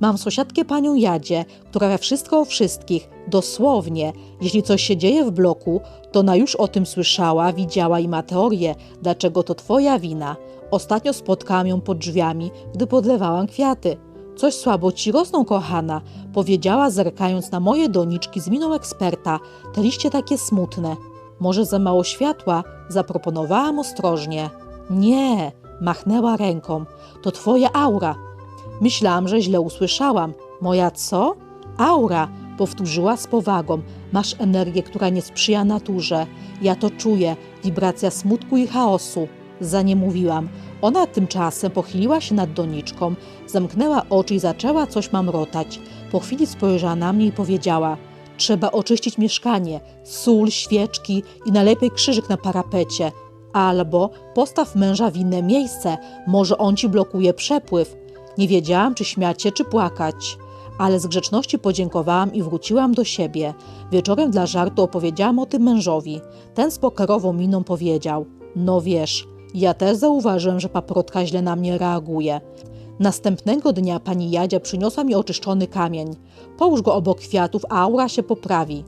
Mam sąsiadkę panią Jadzie, która we wszystko o wszystkich, dosłownie, jeśli coś się dzieje w bloku, to ona już o tym słyszała, widziała i ma teorię, dlaczego to twoja wina. Ostatnio spotkałam ją pod drzwiami, gdy podlewałam kwiaty. Coś słabo ci rosną, kochana, powiedziała, zerkając na moje doniczki z miną eksperta. Te liście takie smutne. Może za mało światła? Zaproponowałam ostrożnie. Nie, machnęła ręką. To twoja aura. Myślałam, że źle usłyszałam. Moja co? Aura, powtórzyła z powagą. Masz energię, która nie sprzyja naturze. Ja to czuję, wibracja smutku i chaosu. Za nie mówiłam. Ona tymczasem pochyliła się nad doniczką, zamknęła oczy i zaczęła coś mamrotać. Po chwili spojrzała na mnie i powiedziała: Trzeba oczyścić mieszkanie, sól, świeczki i najlepiej krzyżyk na parapecie. Albo postaw męża w inne miejsce, może on ci blokuje przepływ. Nie wiedziałam, czy śmiać się, czy płakać. Ale z grzeczności podziękowałam i wróciłam do siebie. Wieczorem dla żartu opowiedziałam o tym mężowi. Ten z pokerową miną powiedział: No wiesz, ja też zauważyłem, że paprotka źle na mnie reaguje. Następnego dnia pani Jadzia przyniosła mi oczyszczony kamień. Połóż go obok kwiatów, a aura się poprawi.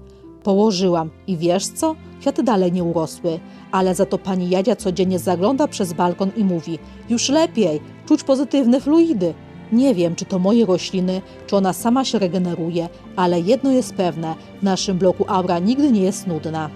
Położyłam i wiesz co? Kwiaty dalej nie urosły, ale za to pani Jadzia codziennie zagląda przez balkon i mówi: Już lepiej, czuć pozytywne fluidy. Nie wiem, czy to moje rośliny, czy ona sama się regeneruje, ale jedno jest pewne: w naszym bloku aura nigdy nie jest nudna.